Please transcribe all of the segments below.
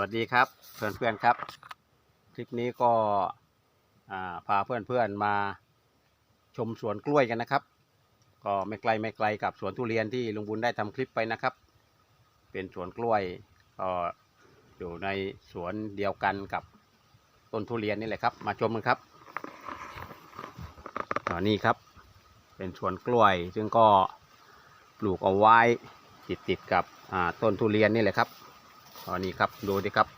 วัสดีครับเพื่อนๆครับ คลิปนี้ก็อ่าพาเพื่อนๆมาชมสวนกล้วยกันนะครับ ก็ไม่ไกลไม่ไกลกับสวนทุเรียนที่ลุงบุญได้ทำคลิปไปนะครับ เป็นสวนกล้วยก็อยู่ในสวนเดียวกันกับต้นทุเรียนนี่แหละครับ มาชมกันครับอ่านี่ครับ เป็นสวนกล้วย ซึ่งก็ปลูกเอาไว้ติดติดกับต้นทุเรียนนี่แหละครับ ตอนนี้ครับดูดิครับ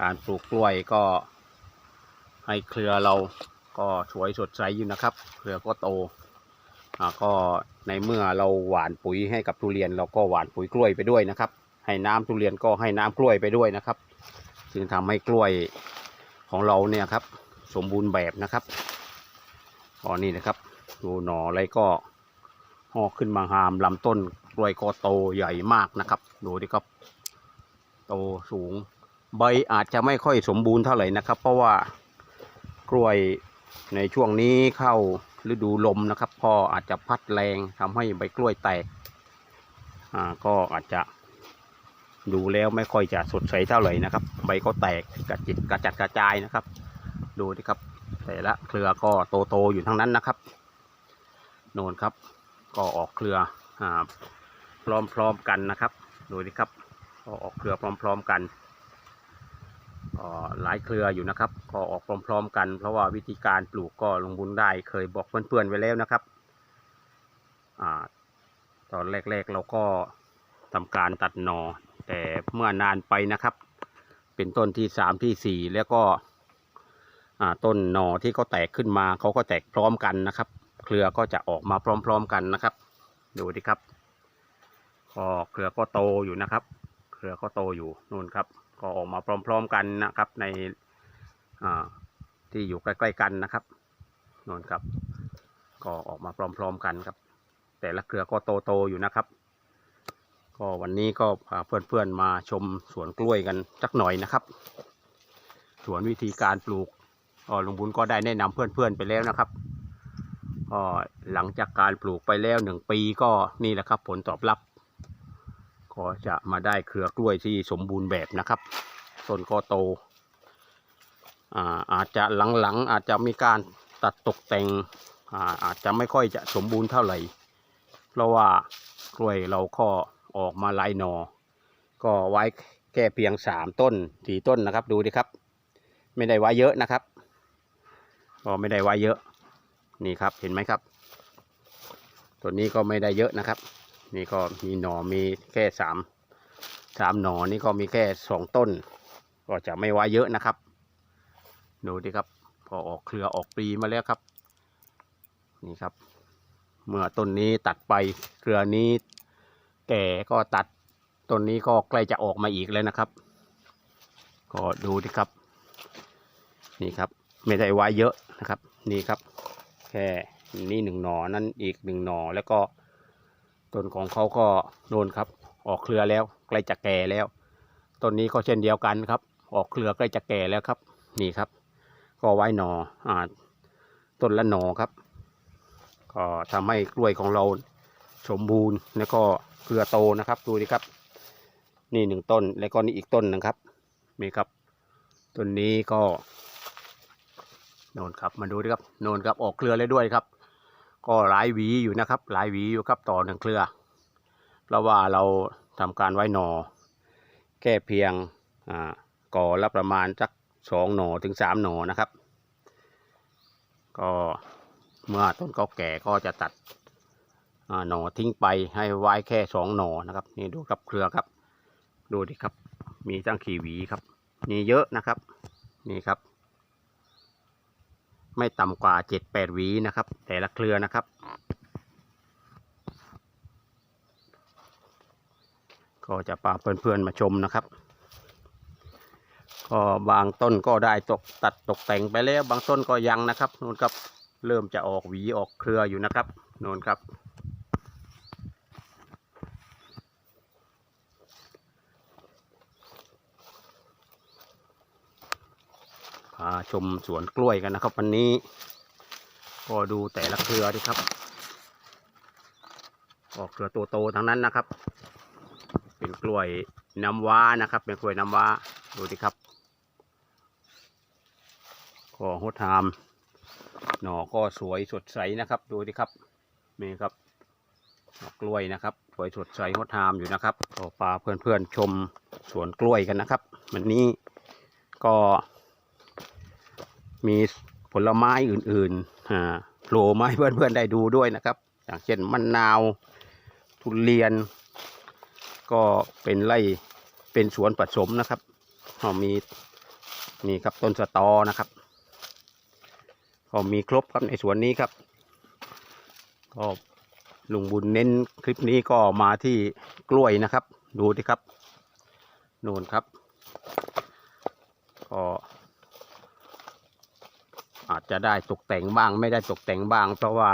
การปลูกกล้วยก็ ให้เครือเราก็สวยสดใสอยู่นะครับ เครือก็โตก็ในเมื่อเราหว่านปุ๋ยให้กับทุเรียน เราก็หว่านปุ๋ยกล้วยไปด้วยนะครับ ให้น้ำทุเรียนก็ให้น้ำกล้วยไปด้วยนะครับ จึงทำให้กล้วยของเราเนี่ยครับ สมบูรณ์แบบนะครับก็นี่นะครับ ดูหน่ออะไรก็หอกขึ้นมาหามลำต้นกล้วยก็โตใหญ่มากนะครับ ดูดิครับ โตสูง ใบอาจจะไม่ค่อยสมบูรณ์เท่าไหร่นะครับ เพราะว่ากล้วยในช่วงนี้เข้าฤดูลมนะครับ พออาจจะพัดแรงทำให้ใบกล้วยแตกอ่าก็อาจจะดูแล้วไม่ค่อยจะสดใสเท่าไหร่นะครับ ใบก็แตกกระจิตกระจัดกระจายนะครับ ดูดิครับ แต่ละเครือก็โตๆอยู่ทั้งนั้นนะครับ โน่นครับ ก็ออกเครืออ่าพร้อมๆกันนะครับ ดูดิครับ ก็ออกเครือพร้อม ๆกันก็หลายเครืออยู่นะครับก็ออกพร้อม ๆ กัน เพราะว่าวิธีการปลูกก็ลงบุญได้เคยบอกเพื่อนๆไว้แล้วนะครับอ่าตอนแรกๆเราก็ทำการตัดหนอ แต่เมื่อนานไปนะครับ เป็นต้นที่สามที่สี่แล้วก็อ่าต้นหนอที่เขาแตกขึ้นมาเขาก็แตกพร้อมกันนะครับ เครือก็จะออกมาพร้อม ๆ กันนะครับ ดูดิครับก็เครือก็โตอยู่นะครับ รือก็โตอยู่นู่นครับ ก็ออกมาพร้อม ๆกันนะครับ ในที่อยู่ใกล้ๆกันนะครับนู่นครับ ก็ออกมาพร้อมๆกันครับ แต่ละเครือก็โตๆอยู่นะครับ ก็วันนี้ก็พาเพื่อนๆมาชมสวนกล้วยกันสักหน่อยนะครับ สวนวิธีการปลูกก็ลุงบุญก็ได้แนะนำเพื่อนๆไปแล้วนะครับก็หลังจากการปลูกไปแล้วหนึ่งปีก็นี่แหละครับ ผลตอบรับ ก็จะมาได้เครือกล้วยที่สมบูรณ์แบบนะครับต้นก็โตอ่าอาจจะหลังๆอาจจะมีการตัดตกแต่งอ่าอาจจะไม่ค่อยจะสมบูรณ์เท่าไหร่ เพราะว่ากล้วยเราก็ออกมาหลายหนอ ก็ไว้แค่เพียงสามต้นสี่ต้นนะครับดูดิครับ ไม่ได้ไว้เยอะนะครับก็ไม่ได้ไว้เยอะนี่ครับเห็นไหมครับ ตัวนี้ก็ไม่ได้เยอะนะครับ นี่ก็มีหน่อมีแค่สามสามหน่อนี่ก็มีแค่สองต้น ก็จะไม่ว่าเยอะนะครับ ดูดิครับ พอออกเครือออกปลีมาแล้วครับ นี่ครับ เมื่อต้นนี้ตัดไปเครือนี้ แก่ก็ตัดต้นนี้ก็ใกล้จะออกมาอีกแล้วนะครับ ก็ดูดิครับ นี่ครับ ไม่ได้ไว้เยอะนะครับ นี่ครับ แค่นี่หนึ่งหนอนั่นอีกหนึ่งหนอแล้วก็ ต้นของเขาก็โนนครับ ออกเครือแล้วใกล้จะแก่แล้วต้นนี้ก็เช่นเดียวกันครับ ออกเครือใกล้จะแก่แล้วครับ นี่ครับ ก็ไว้หนออ่าต้นละหนอครับ ก็ทำให้กล้วยของเราสมบูรณ์แล้วก็เครือโตนะครับดูดิครับ นี่หนึ่งต้นแล้วก็นี่อีกต้นหนึ่งครับนี่ครับต้นนี้ก็โนนครับมาดูดิครับโนนครับออกเครือเลยด้วยครับ ก็หลายหวีอยู่นะครับ หลายหวีอยู่ครับต่อหนึ่งเครือ เพราะว่าเราทำการไว้หนอ แค่เพียงอ่าก่อละประมาณสักสองหนอถึงสามหนอนะครับ ก็เมื่อต้นเขาแก่ก็จะตัดอ่าหนอทิ้งไปให้ไว้แค่สองหนอนะครับนี่ดูครับเครือครับ ดูดิครับ มีตั้งขี่หวีครับ มีเยอะนะครับ นี่ครับ ไม่ต่ำกว่าเจ็ดแปดหวีนะครับ แต่ละเครือนะครับ ก็จะพาเพื่อนๆมาชมนะครับ ก็บางต้นก็ได้ตกตัดตกแต่งไปแล้ว บางต้นก็ยังนะครับนู่นครับเริ่มจะออกหวีออกเครืออยู่นะครับนู่นครับาชมสวนกล้วยกันนะครับ วันนี้ ก็ดูแต่ละเครือดิครับออกเครือโตๆทั้งนั้นนะครับ เป็นกล้วยน้ำว้านะครับ เป็นกล้วยน้ำว้าดูดิครับก็หดหามหน่อก็สวยสดใสนะครับ ดูดิครับนี่ครับกล้วยนะครับ สวยสดใสหดหามอยู่นะครับก็พาเพื่อนๆชมสวนกล้วยกันนะครับ วันนี้ก็ มีผลไม้อื่นๆโผล่มาให้เพื่อนๆได้ดูด้วยนะครับ อย่างเช่นมะนนาว ทุเรียน ก็เป็นไร่เป็นสวนผสมนะครับก็มีนี่ครับต้นสตอนะครับ ก็มีครบครับในสวนนี้ครับ ก็ลุงบุญเน้นคลิปนี้ก็มาที่กล้วยนะครับ ดูดิครับ นู่นครับ ก็ อาจจะได้ตกแต่งบ้าง ไม่ได้ตกแต่งบ้าง เพราะว่า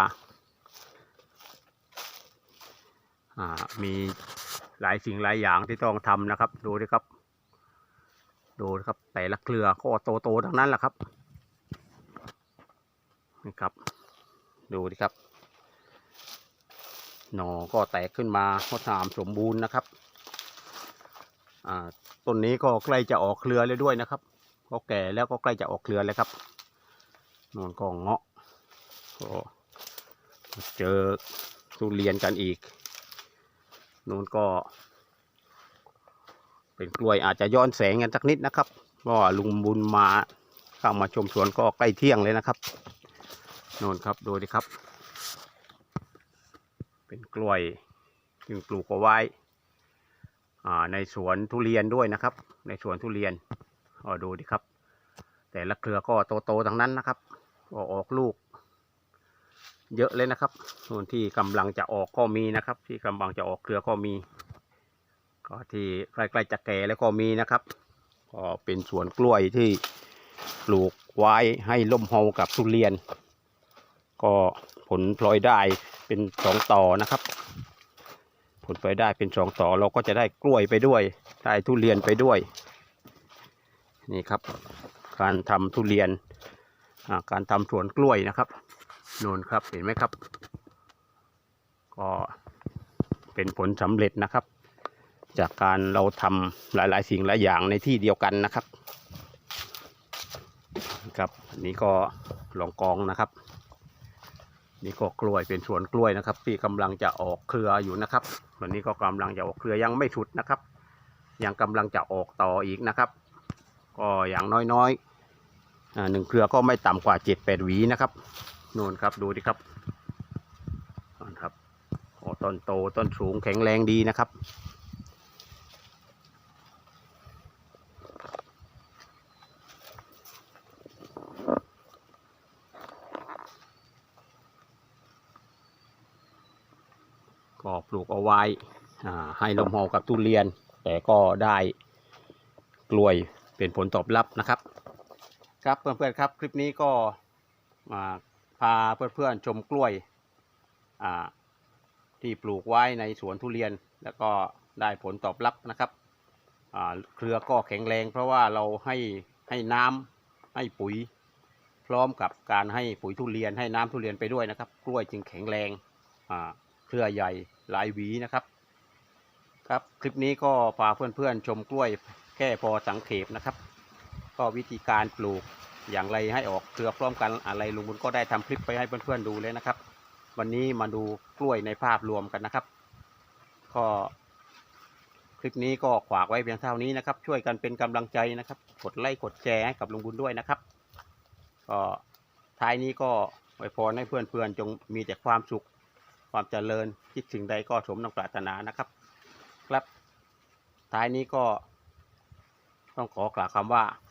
ามีหลายสิ่งหลายอย่างที่ต้องทำนะครับ ดูดิครับ ดูครับ แต่ละเครือก็โตๆทั้งนั้นแหละครับนี่ครับ ดูดิครับ หน่อก็แตกขึ้นมางดงามสมบูรณ์นะครับต้นนี้ก็ใกล้จะออกเครือเลยด้วยนะครับ ก็แก่แล้วก็ใกล้จะออกเครือเลยครับ นนก็เงาะก็เจอทุเรียนกันอีกนู่นก็ เป็นกล้วยอาจจะย้อนแสงกันสักนิดนะครับเพราะว่าลุงบุญมาเข้ามาชมสวนก็ใกล้เที่ยงเลยนะครับนู่นครับดูดิครับ เป็นกล้วยซึ่งปลูกเอาไว้อ่าในสวนทุเรียนด้วยนะครับ ในสวนทุเรียนก็ดูดิครับ แต่ละเครือก็โตๆทั้งนั้นนะครับก็ออกลูก เยอะเลยนะครับส่วนที่กำลังจะออกก็มีนะครับ ที่กำลังจะออกเครือก็มี ก็ที่ใกล้ๆจะแก่แล้วก็มีนะครับก็เป็นสวนกล้วยที่ปลูกไว้ให้ล่มเฮากับทุเรียน ก็ผลพลอยได้เป็นสองต่อนะครับ ผลพลอยได้เป็นสองต่อเราก็จะได้กล้วยไปด้วย ได้ทุเรียนไปด้วย นี่ครับ การทำทุเรียนการทำสวนกล้วยนะครับนูนครับเห็นไหมครับ ก็เป็นผลสำเร็จนะครับ จากการเราทำหลายๆ สิ่งหลายอย่างในที่เดียวกันนะครับ ครับนี้ก็หลองกองนะครับนี่ก็กล้วยเป็นสวนกล้วยนะครับ ที่กำลังจะออกเครืออยู่นะครับวันนี้ก็กำลังจะออกเครือยังไม่สุดนะครับ ยังกำลังจะออกต่ออีกนะครับ ก็อย่างน้อยๆ อ่าหนึ่งเครือก็ไม่ต่ำกว่าเจ็ดแปดหวีนะครับนู่นครับดูดิครับนนครับโอ้ต้นโตต้นสูงแข็งแรงดีนะครับก็ปลูกเอาไว้ให้ลมหอกับทุเรียน แต่ก็ได้กล้วยเป็นผลตอบรับนะครับ ครับเพื่อนๆครับคลิปนี้ก็มาพาเพื่อนๆชมกล้วยที่ปลูกไว้ในสวนทุเรียน แล้วก็ได้ผลตอบรับนะครับเครือก็แข็งแรง เพราะว่าเราให้ให้น้ำให้ปุ๋ย พร้อมกับการให้ปุ๋ยทุเรียนให้น้ำทุเรียนไปด้วยนะครับ กล้วยจึงแข็งแรงเครือใหญ่หลายหวีนะครับครับ คลิปนี้ก็พาเพื่อนๆชมกล้วยแค่พอสังเขปนะครับ ก็วิธีการปลูกอย่างไรให้ออกเครือพร้อมกันอะไรลุงบุญก็ได้ทำคลิปไปให้เพื่อนๆดูเลยนะครับ วันนี้มาดูกล้วยในภาพรวมกันนะครับ ก็คลิปนี้ก็ฝากไว้เพียงเท่านี้นะครับ ช่วยกันเป็นกำลังใจนะครับ กดไลค์กดแชร์ให้กับลุงบุญด้วยนะครับก็ท้ายนี้ก็ไว้พรให้เพื่อนๆจงมีแต่ความสุขความเจริญคิดสิ่งใดก็สมดังปรารถนานะครับ ครับท้ายนี้ก็ต้องขอกล่าวคำว่า